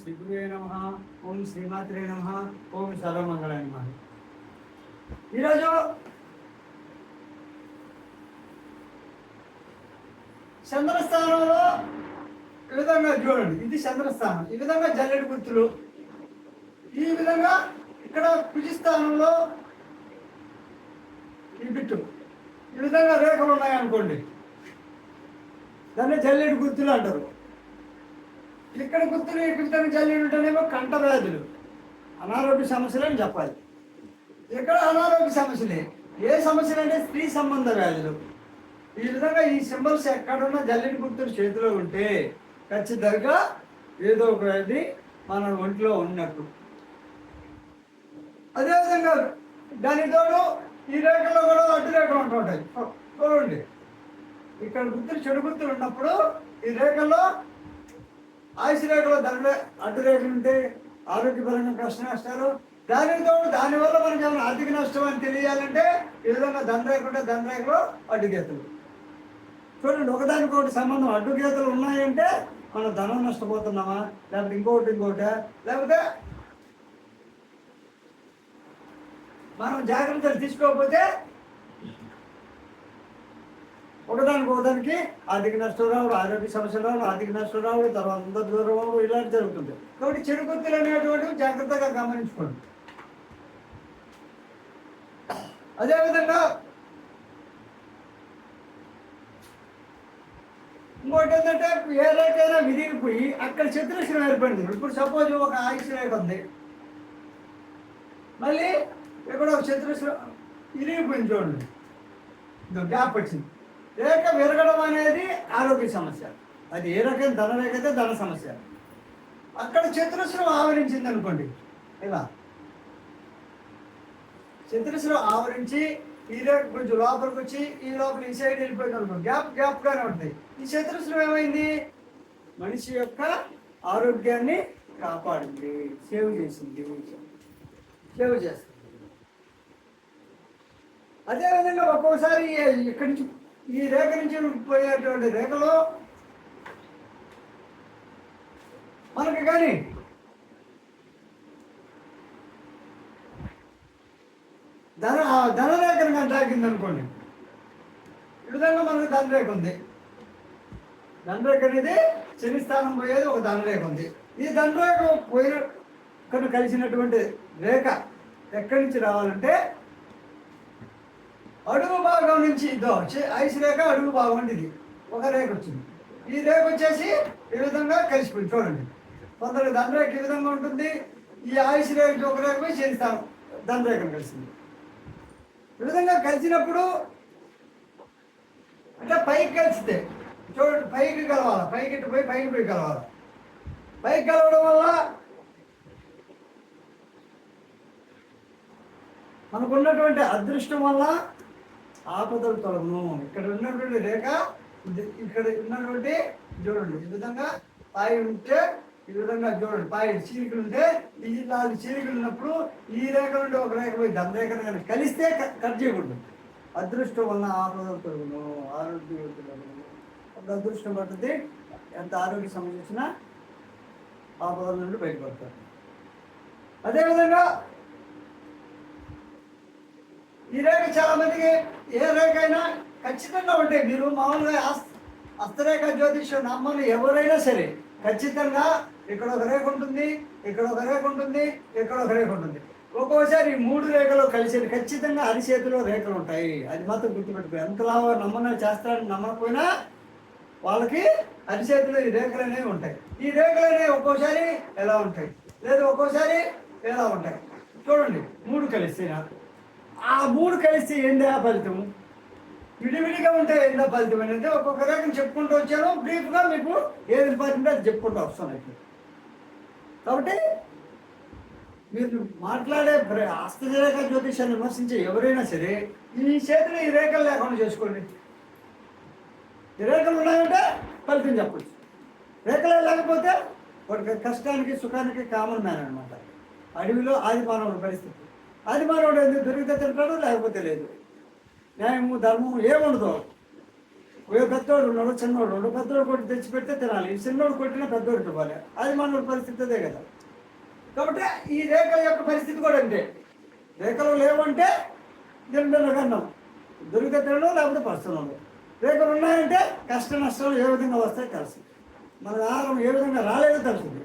శ్రీ గురువే నమ. ఓం శ్రీమాత్రే నమ. ఓం సర్వమంగళ నమ. ఈరోజు చంద్రస్థానంలో ఈ విధంగా చూడండి. ఇది చంద్రస్థానం. ఈ విధంగా జల్లెడి గుర్తులు. ఈ విధంగా ఇక్కడ కుజిస్థానంలో ఈ బిట్టు. ఈ విధంగా రేఖలు ఉన్నాయనుకోండి. దాన్ని జల్లెడి గుర్తులు అంటారు. ఇక్కడ గుర్తులు ఇక్కడ చల్లి ఉంటేనేమో కంట వ్యాధులు అనారోగ్య సమస్యలు అని చెప్పాలి. ఇక్కడ అనారోగ్య సమస్యలే? ఏ సమస్యలు అంటే స్త్రీ సంబంధ వ్యాధులు ఈ విధంగా ఈ సింబల్స్ ఎక్కడున్నా జల్లిని గుర్తులు చేతిలో ఉంటే ఖచ్చితంగా ఏదో ఒక వ్యాధి మన ఒంట్లో ఉన్నట్టు. అదేవిధంగా దానితోడు ఈ రేఖలో కూడా అడ్డు రేఖలు ఉంటుంటాయి చూడండి. ఇక్కడ గుర్తులు చెడు గుర్తులు ఉన్నప్పుడు ఈ రేఖల్లో ఆయుష్ రేఖలో దండ అడ్డు రేఖలు ఉంటే ఆరోగ్యపరంగా ప్రశ్న నష్టాలు దానితో దానివల్ల మనకి ఏమైనా ఆర్థిక నష్టం అని తెలియాలంటే ఈ విధంగా దండరేఖ ఉంటే దండరేఖలో అడ్డుగీతలు. చూడండి ఒకదానికొకటి సంబంధం అడ్డుగీతలు ఉన్నాయంటే మనం ధనం నష్టపోతున్నామా? లేకపోతే ఇంకొకటి ఇంకొకటి లేకపోతే మనం జాగ్రత్తలు తీసుకోకపోతే ఒకదానికి ఒకదానికి ఆర్థిక నష్టం రావడం ఆరోగ్య సమస్యలు రావడం ఆర్థిక నష్టం రావడం తర్వాత అంత దూరం రావడం ఇలాంటి జరుగుతుంది. కాబట్టి చెడు గుర్తులు అనేటువంటివి జాగ్రత్తగా గమనించుకోండి. అదేవిధంగా ఇంకోటి ఏంటంటే ఏ విరిగిపోయి అక్కడ చిత్రశ్రం ఏర్పడింది. ఇప్పుడు సపోజ్ ఒక ఆయుష్ రేఖ ఉంది. మళ్ళీ ఇక్కడ ఒక చిత్రశ్రం విరిగిపోయింది చూడండి. గ్యాప్ వచ్చింది. లేక విరగడం అనేది ఆరోగ్య సమస్య. అది ఏ రకం ధన రేఖ ధన సమస్య. అక్కడ చతురస్రం ఆవరించింది అనుకోండి. ఇలా చతురస్రం ఆవరించి ఈ కొంచెం లోపలికి వచ్చి ఈ లోపల ఈ సైడ్ వెళ్ళిపోయింది అనుకో గ్యాప్ గ్యాప్ గానే ఉంటాయి ఈ చతురస్రం ఏమైంది? మనిషి యొక్క ఆరోగ్యాన్ని కాపాడింది. సేవ్ చేసింది. సేవ్ చేస్తుంది. అదేవిధంగా ఒక్కోసారి ఇక్కడి నుంచి ఈ రేఖ నుంచి పోయేటువంటి రేఖలో మనకి కానీ ధన ధనరేఖను కానీ తాకింది అనుకోండి ఈ విధంగా మనకు ధనరేఖ ఉంది. ధనరేఖ అనేది శని స్థానం పోయేది ఒక ధనరేఖ ఉంది. ఈ ధనరేఖ పోయిన కను కలిసినటువంటి రేఖ ఎక్కడి నుంచి రావాలంటే అడుగు భాగం నుంచి ఇదో ఐస్ రేఖ అడుగు భాగం అంటే ఇది ఒక రేఖ వచ్చింది. ఈ రేఖ వచ్చేసి ఈ విధంగా కలిసిపోయింది. చూడండి. కొందరు దండరేఖ ఈ విధంగా ఉంటుంది. ఈ ఆయుష్ రేఖ ఒక రేఖ పోయి చేస్తాం దండరేఖ కలిసింది. ఈ విధంగా కలిసినప్పుడు అంటే పైకి కలిసితే చూడండి పైకి కలవాలి. పైకి ఇటు పోయి పైకి పోయి కలవాలి. పైకి కలవడం వల్ల మనకున్నటువంటి అదృష్టం వల్ల ఆపదలు తొలగును ఇక్కడ ఉన్నటువంటి రేఖ ఇక్కడ ఉన్నటువంటి చూడండి ఈ విధంగా పాయి ఉంటే ఈ విధంగా చూడండి పాయి చీలికలు ఉంటే ఈ నాలుగు చీలికలు ఉన్నప్పుడు ఈ రేఖ నుండి ఒక రేఖ పోయి దాని రేఖ కానీ కలిస్తే క- కట్ చేయకూడదు. అదృష్టం వల్ల ఆపదలు తొలగును ఆరోగ్యం తొలగును ఒక అదృష్టం పడుతుంది ఎంత ఆరోగ్య సమస్య వచ్చినా ఆపదల నుండి బయటపడతారు. అదేవిధంగా ఈ రేఖ చాలా మందికి ఏ రేఖ అయినా ఖచ్చితంగా ఉంటాయి. మీరు మామూలుగా హస్త- హస్తరేఖ జ్యోతిష్యం నమ్మని ఎవరైనా సరే ఖచ్చితంగా ఇక్కడ ఒక రేఖ ఉంటుంది ఇక్కడ ఒక రేఖ ఉంటుంది ఇక్కడ ఒక రేఖ ఉంటుంది. ఒక్కోసారి ఈ మూడు రేఖలు కలిసి ఖచ్చితంగా అరిచేతిలో రేఖలు ఉంటాయి. అది మాత్రం గుర్తుపెట్టుకో. ఎంతలా నమ్మన చేస్తారని నమ్మకపోయినా వాళ్ళకి అరిచేతిలో ఈ రేఖలు అనేవి ఉంటాయి. ఈ రేఖలు అనేవి ఒక్కోసారి ఎలా ఉంటాయి? లేదా ఒక్కోసారి ఎలా ఉంటాయి? చూడండి. మూడు కలిస్తే నాకు ఆ మూడు కలిస్తే ఏందా ఫలితం విడివిడిగా ఉంటే ఏందా ఫలితం అనేది ఒక్కొక్క రకం చెప్పుకుంటూ వచ్చాను. బ్రీఫ్గా మీకు ఏది ఇంపార్టెంట్ అది చెప్పుకుంటూ వస్తాను ఇప్పుడు కాబట్టి మీరు మాట్లాడే హస్తరేఖ జ్యోతిషాన్ని విమర్శించే ఎవరైనా సరే ఈ చేతిలో ఈ రేఖలు లేకుండా చేసుకోండి. ఈ రేఖలు ఉన్నాయంటే ఫలితం చెప్పచ్చు. రేఖలే లేకపోతే వాడికి కష్టానికి సుఖానికి కామన్ మ్యాన్ అనమాట అడవిలో ఆది మానవుడి పరిస్థితి. అది మనోడు ఎందుకు దొరికితే తింటాడు లేకపోతే లేదు. న్యాయము ధర్మము ఏముండదు. ఏ పెద్దోడు ఉన్నాడు చిన్నోడు ఉన్నాడు పెద్దోడు కొట్టి తెచ్చి పెడితే తినాలి. ఈ చిన్నోడు కొట్టినా పెద్దోడు ఇవ్వాలి. అది మన పరిస్థితి అదే కదా. కాబట్టి ఈ రేఖల యొక్క పరిస్థితి కూడా అంతే. రేఖలు లేవంటే తింటున్న కన్నాం దొరికితే తినడం లేకపోతే పస్తున్నాం రేఖలు ఉన్నాయంటే కష్ట నష్టాలు ఏ విధంగా వస్తాయో తెలుసు. మన ఆహారం ఏ విధంగా రాలేదో తెలుస్తుంది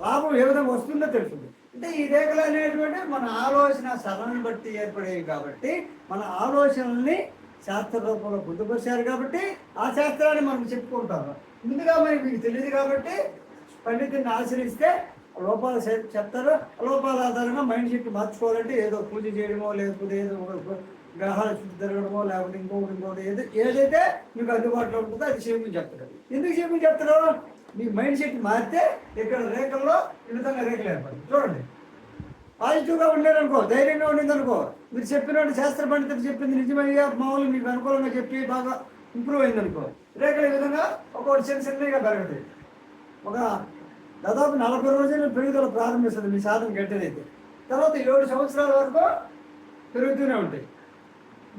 లాభం ఏ విధంగా వస్తుందో తెలుస్తుంది అంటే ఈ రేఖలు అనేటువంటి మన ఆలోచన సరళని బట్టి ఏర్పడేవి కాబట్టి మన ఆలోచనల్ని శాస్త్ర రూపంలో పొందుపరిచారు కాబట్టి ఆ శాస్త్రాన్ని మనం చెప్పుకుంటాము. ముందుగా మరి మీకు తెలియదు కాబట్టి పండితుడిని ఆశ్రయిస్తే లోపాలు చెప్తారు. లోపాల ఆధారంగా మైండ్ సెట్ మార్చుకోవాలంటే ఏదో పూజ చేయడమో లేకపోతే ఏదో ఒక గ్రహాల చుట్టూ తిరగడమో లేకపోతే ఇంకొకటి ఇంకోటి ఏదో ఏదైతే మీకు అందుబాటులో ఉంటుందో అది చేయమని చెప్తారు ఎందుకు చేయమని చెప్తారు మీ మైండ్ సెట్ మారితే ఇక్కడ రేఖల్లో ఈ విధంగా రేఖలు ఏర్పడతాయి. చూడండి. పాజిటివ్గా ఉండేదనుకో ధైర్యంగా ఉండేదనుకో మీరు చెప్పినట్టు శాస్త్ర పండితులు చెప్పింది నిజమయ్యా మామూలు మీకు అనుకూలంగా చెప్పి బాగా ఇంప్రూవ్ అయిందనుకో రేఖలు ఈ విధంగా ఒక్కొక్కటి చిన్న చిన్నగా పెరగదు ఒక దాదాపు నలభై రోజులు పెరుగుదల ప్రారంభిస్తుంది మీ సాధన గట్టిదైతే తర్వాత ఏడు సంవత్సరాల వరకు పెరుగుతూనే ఉంటాయి.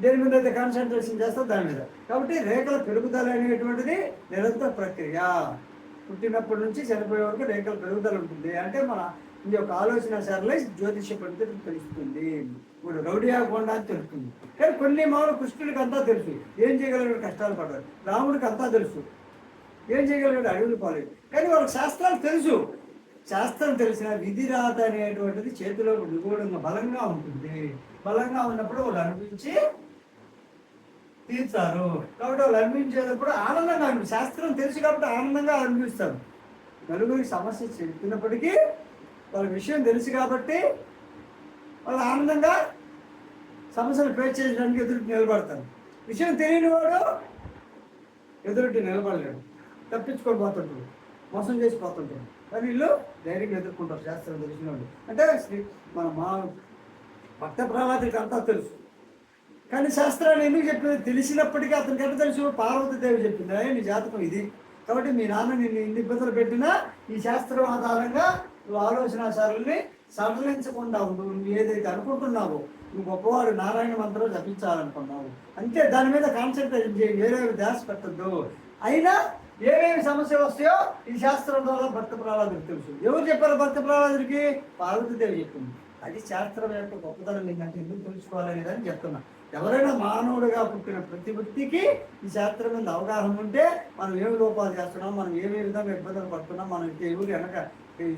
దేని మీద అయితే కాన్సన్ట్రేషన్ చేస్తా దాని మీద. కాబట్టి రేఖల పెరుగుదల అనేటువంటిది నిరంతర ప్రక్రియ. పుట్టినప్పటి నుంచి చనిపోయే వరకు రేఖల పెరుగుదల ఉంటుంది. అంటే మన ఇది యొక్క ఆలోచన సరళి జ్యోతిష పండితుడికి తెలుస్తుంది. ఇప్పుడు రౌడీ ఆగకుండా అని తెలుస్తుంది. కానీ కొన్ని మామూలు కృష్ణుడికి అంతా తెలుసు. ఏం చేయగలిగిన కష్టాలు పడ్డారు రాముడికి అంతా తెలుసు. ఏం చేయగలిగాడు? అడవులు పాలేదు కానీ వాళ్ళకి శాస్త్రాలు తెలుసు. శాస్త్రం తెలిసిన విధి రాత అనేటువంటిది చేతిలో నిగూఢంగా బలంగా ఉంటుంది. బలంగా ఉన్నప్పుడు వాళ్ళు అనిపించి తీర్చారు. కాబట్టి వాళ్ళు అనిపించేటప్పుడు ఆనందంగా అనిపి శాస్త్రం తెలుసు కాబట్టి ఆనందంగా అనిపిస్తారు నలుగురికి సమస్య చెప్పినప్పటికీ వాళ్ళ విషయం తెలుసు కాబట్టి వాళ్ళు ఆనందంగా సమస్యలు ఫేస్ చేయడానికి ఎదురు నిలబడతారు. విషయం తెలియని వాడు ఎదురుటి నిలబడలేడు. తప్పించుకొని పోతుంటాడు. మోసం చేసి పోతుంటాడు. కానీ వీళ్ళు ధైర్యంగా ఎదుర్కొంటారు. శాస్త్రం తెలిసిన వాళ్ళు. అంటే శ్రీ మన మా భక్త ప్రహ్లాదుడికి అంతా తెలుసు. కానీ శాస్త్రాన్ని ఎందుకు చెప్పింది తెలిసినప్పటికీ అతనికి ఎంత తెలుసు పార్వతీదేవి చెప్పింది. "అయ్య, నీ జాతకం ఇది. కాబట్టి మీ నాన్న నిన్ను ఇన్ని ఇబ్బందులు పెట్టినా ఈ శాస్త్రం ఆధారంగా నువ్వు ఆలోచన సరళిని సడలించకుండా ఉండు. నువ్వు ఏదైతే అనుకుంటున్నావో నువ్వు గొప్పవాడు నారాయణ మంత్రం జపించాలనుకున్నావు. అంతే దాని మీద కాన్సన్ట్రేషన్ చేయి. వేరేవి ధ్యాస పెట్టద్దు. అయినా ఏమేమి సమస్య వస్తాయో ఈ శాస్త్రం ద్వారా భక్త ప్రహ్లాదుడికి తెలుసు. ఎవరు చెప్పారు భక్త ప్రహ్లాదుడికి? పార్వతీదేవి చెప్పింది. అది శాస్త్రం యొక్క గొప్పతనం. ఏంటంటే ఎందుకు తెలుసుకోవాలనేది అని చెప్తున్నా. ఎవరైనా మానవుడిగా పుట్టిన ప్రతి వ్యక్తికి ఈ శాస్త్రం మీద అవగాహన ఉంటే మనం ఏమి లోపాలు చేస్తున్నాం మనం ఏమే విధంగా ఇబ్బందులు పడుతున్నాం మనం ఎవరు వెనక ఈ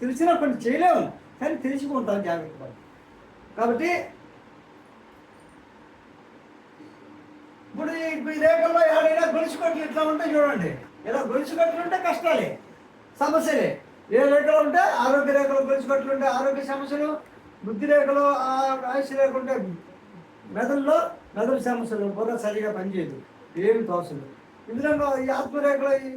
తెలిసినా కొన్ని చేయలేము కానీ తెలుసుకుంటాం జాగ్రత్త పడి. కాబట్టి ఇప్పుడు ఈ రేఖల్లో ఏడైనా గొలుసు కట్లు ఇట్లా ఉంటే చూడండి ఇలా గొలుసు కట్లు ఉంటే కష్టాలే సమస్యలే ఏ రేఖలు ఉంటే ఆరోగ్య రేఖలు గొలుసు ఉంటే ఆరోగ్య సమస్యలు బుద్ధి రేఖలు ఆయుష్ రేఖ ఉంటే మెదడులో మెదడు సమస్యలు బుర్ర సరిగా పనిచేయదు. ఏమి తోసలు ఈ విధంగా ఈ ఆత్మరేఖలో ఈ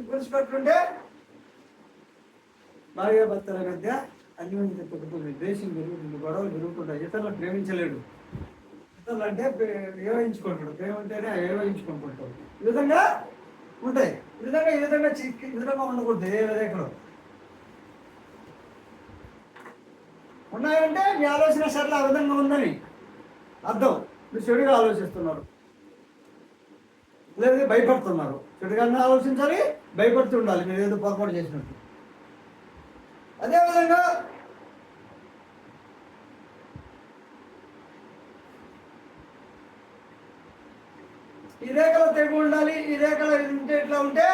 భార్యాభర్తల భర్తల మధ్య అన్యోన్యత పెరుగుతుంది. దేశం పెరుగుతుంది గొడవలు పెరుగుతుంటాయి. ఇతరులను ప్రేమించలేడు. ఇతరులు అంటే ప్రే- ప్రేమ అంటేనే ఏవహించుకుంటుంటాడు ఈ విధంగా ఉంటాయి. ఈ విధంగా ఈ విధంగా చిక్కి ఈ విధంగా ఉండకూడదు ఏ రేఖలో. ఉన్నాయంటే మీ ఆలోచన సరళ ఆ విధంగా ఉందని అర్థం. మీరు చెడుగా ఆలోచిస్తున్నారు. లేదా భయపడుతున్నారు. చెడుగానే ఆలోచించాలి భయపడుతూ ఉండాలి. మీరు ఏదో పొరపాటు చేసినట్టు. అదేవిధంగా ఈ రేఖలో తెగు ఉండాలి ఈ రేఖలో ఉంటే ఇట్లా ఉంటే